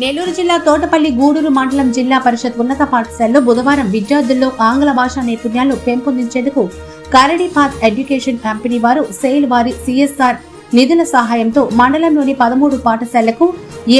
నెల్లూరు జిల్లా తోటపల్లి గూడూరు మండలం జిల్లా పరిషత్ ఉన్నత పాఠశాలలో బుధవారం విద్యార్థుల్లో ఆంగ్ల భాషా నైపుణ్యాలు పెంపొందించేందుకు కరడి పాత్ ఎడ్యుకేషన్ కంపెనీ వారు సెయిల్ వారి సిఎస్ఆర్ నిధుల సహాయంతో మండలంలోని పదమూడు పాఠశాలలకు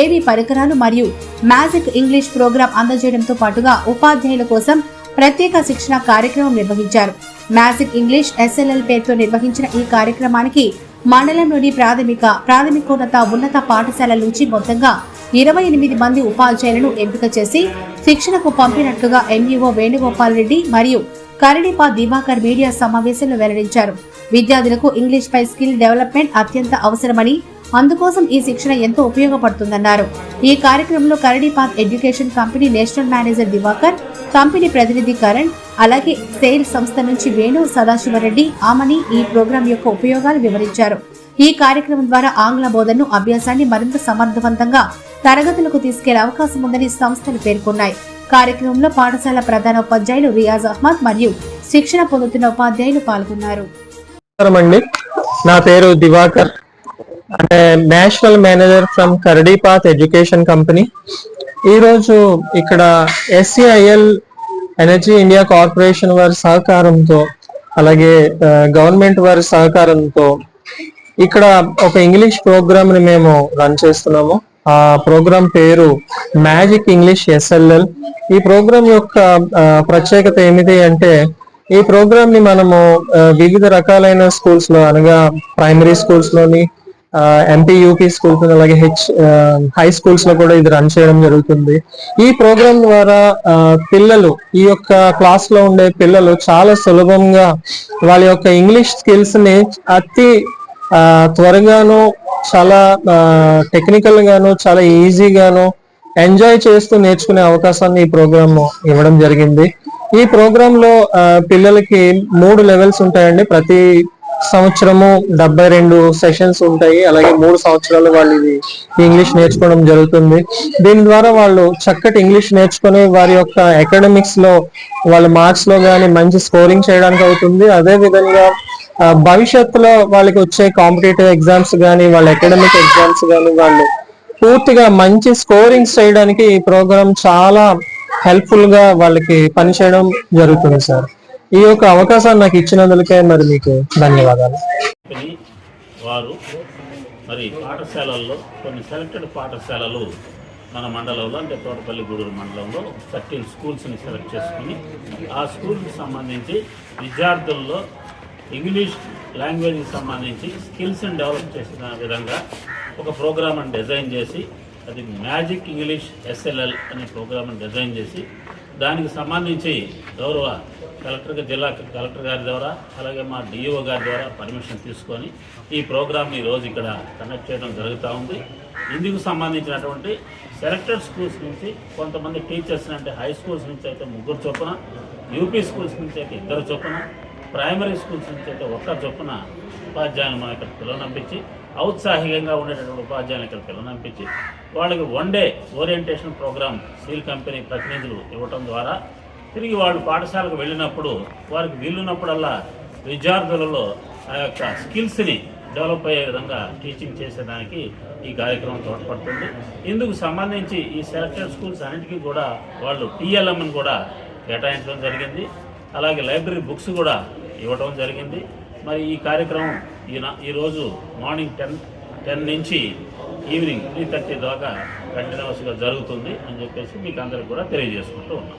ఏవి పరికరాలు మరియు మ్యాజిక్ ఇంగ్లీష్ ప్రోగ్రాం అందజేయడంతో పాటుగా ఉపాధ్యాయుల కోసం ప్రత్యేక శిక్షణ కార్యక్రమం నిర్వహించారు. మ్యాజిక్ ఇంగ్లీష్ ఎస్ఎల్ఎల్ పేరుతో నిర్వహించిన ఈ కార్యక్రమానికి మండలంలోని ప్రాథమిక ప్రాథమికోన్నత ఉన్నత పాఠశాలల నుంచి మొత్తంగా ఇరవై ఎనిమిది మంది ఉపాధ్యాయులను ఎంపిక చేసి శిక్షణకు పంపినట్లుగా ఎంఈఓ వేణుగోపాల్ రెడ్డి మరియు కరణిపా దివాకర్ మీడియా సమావేశంలో వెల్లడించారు. విద్యార్థులకు ఇంగ్లీష్ పై స్కిల్ డెవలప్మెంట్ అత్యంత అవసరమని అందుకోసం ఈ శిక్షణ ఎంతో ఉపయోగపడుతుందన్నారు. ఈ కార్యక్రమంలో Karadi path education company national manager Diwakar company ప్రతినిధి కరణ్ అలాగే సెయిల్ సంస్థ నుంచి వేణు సదాశివరెడ్డి ఆమని ఈ ప్రోగ్రాం యొక్క ఉపయోగాలు వివరించారు. ఈ కార్యక్రమం ద్వారా ఆంగ్ల బోధనను అభ్యాసాన్ని మరింత సమర్థవంతంగా తరగతులకు తీసుకెళ్ళే అవకాశం ఉందని సంస్థలు పేర్కొన్నాయి. కార్యక్రమంలో పాఠశాల ప్రధాన ఉపాధ్యాయులు రియాజ్ అహ్మద్ మరియు శిక్షణ పొందుతున్న ఉపాధ్యాయులు పాల్గొన్నారు. అండి. నా పేరు దివాకర్. అంటే national manager from Karadipath education company. ఈరోజు ఇక్కడ ఎస్సిఐఎల్ ఎనర్జీ ఇండియా కార్పొరేషన్ వారి సహకారంతో అలాగే గవర్నమెంట్ వారి సహకారంతో ఇక్కడ ఒక ఇంగ్లీష్ ప్రోగ్రామ్ని మేము రన్ చేస్తున్నాము. ఆ ప్రోగ్రామ్ పేరు మ్యాజిక్ ఇంగ్లీష్ ఎస్ఎల్ఎల్. ఈ ప్రోగ్రామ్ యొక్క ప్రత్యేకత ఏమిటి అంటే ఈ ప్రోగ్రామ్ని మనము వివిధ రకాలైన స్కూల్స్లో అనగా ప్రైమరీ స్కూల్స్లోని ఎంపీ యూపీ స్కూల్స్ అలాగే హెచ్ హై స్కూల్స్లో కూడా ఇది రన్ చేయడం జరుగుతుంది. ఈ ప్రోగ్రామ్ ద్వారా పిల్లలు ఈ యొక్క క్లాస్లో ఉండే పిల్లలు చాలా సులభంగా వాళ్ళ యొక్క ఇంగ్లీష్ స్కిల్స్ని అతి త్వరగాను చాలా టెక్నికల్ గాను చాలా ఈజీగాను ఎంజాయ్ చేస్తూ నేర్చుకునే అవకాశాన్ని ఈ ప్రోగ్రామ్ ఇవ్వడం జరిగింది. ఈ ప్రోగ్రామ్లో పిల్లలకి మూడు లెవెల్స్ ఉంటాయండి. ప్రతి సంవత్సరము డెబ్బై రెండు సెషన్స్ ఉంటాయి. అలాగే మూడు సంవత్సరాలు వాళ్ళు ఇది ఇంగ్లీష్ నేర్చుకోవడం జరుగుతుంది. దీని ద్వారా వాళ్ళు చక్కటి ఇంగ్లీష్ నేర్చుకొని వారి యొక్క అకాడమిక్స్లో వాళ్ళ మార్క్స్లో కానీ మంచి స్కోరింగ్ చేయడానికి అవుతుంది. అదే విధంగా భవిష్యత్తులో వాళ్ళకి వచ్చే కాంపిటేటివ్ ఎగ్జామ్స్ కానీ వాళ్ళ అకాడమిక్ ఎగ్జామ్స్ కానీ వాళ్ళు పూర్తిగా మంచి స్కోరింగ్స్ చేయడానికి ఈ ప్రోగ్రామ్ చాలా హెల్ప్ఫుల్గా వాళ్ళకి పనిచేయడం జరుగుతుంది సార్. ఈ యొక్క అవకాశాన్ని నాకు ఇచ్చినందుకే మరి మీకు ధన్యవాదాలు. వారు మరి పాఠశాలల్లో కొన్ని సెలెక్టెడ్ పాఠశాలలు మన మండలంలో అంటే తోటపల్లి గూడూరు మండలంలో థర్టీన్ స్కూల్స్ని సెలెక్ట్ చేసుకుని ఆ స్కూల్కి సంబంధించి విద్యార్థుల్లో ఇంగ్లీష్ లాంగ్వేజ్కి సంబంధించి స్కిల్స్ని డెవలప్ చేసిన విధంగా ఒక ప్రోగ్రామ్ని డిజైన్ చేసి అది మ్యాజిక్ ఇంగ్లీష్ ఎస్ఎల్ఎల్ అనే ప్రోగ్రామ్ని డిజైన్ చేసి దానికి సంబంధించి గౌరవ కలెక్టర్ జిల్లా కలెక్టర్ గారి ద్వారా అలాగే మా డిఈఓ గారి ద్వారా పర్మిషన్ తీసుకొని ఈ ప్రోగ్రామ్ని ఈరోజు ఇక్కడ కండక్ట్ చేయడం జరుగుతూ ఉంది. ఇందుకు సంబంధించినటువంటి సెలెక్టెడ్ స్కూల్స్ నుంచి కొంతమంది టీచర్స్ అంటే హై స్కూల్స్ నుంచి అయితే ముగ్గురు చొప్పున యూపీ స్కూల్స్ నుంచి అయితే ఇద్దరు చొప్పున ప్రైమరీ స్కూల్స్ నుంచి అయితే ఒక్క చొప్పున ఉపాధ్యాయులు మనం ఇక్కడ పిల్లనంపించి ఔత్సాహికంగా ఉండేటటువంటి ఉపాధ్యాయులు ఇక్కడ పిల్లనంపించి వాళ్ళకి one day orientation programme SCIL company ప్రతినిధులు ఇవ్వటం ద్వారా తిరిగి వాళ్ళు పాఠశాలకు వెళ్ళినప్పుడు వారికి వీలున్నప్పుడల్లా విద్యార్థులలో ఆ యొక్క స్కిల్స్ని డెవలప్ అయ్యే విధంగా టీచింగ్ చేసేదానికి ఈ కార్యక్రమం తోడ్పడుతుంది. ఇందుకు సంబంధించి ఈ సెలెక్టెడ్ స్కూల్స్ అన్నిటికీ కూడా వాళ్ళు టీఎల్ఎంని కూడా కేటాయించడం జరిగింది. అలాగే లైబ్రరీ బుక్స్ కూడా ఇవ్వడం జరిగింది. మరి ఈ కార్యక్రమం ఈ ఈరోజు మార్నింగ్ టెన్ టెన్ నుంచి ఈవినింగ్ త్రీ థర్టీ దాకా కంటిన్యూస్గా జరుగుతుంది అని చెప్పేసి మీకు అందరికి కూడా తెలియజేసుకుంటూ ఉన్నాం.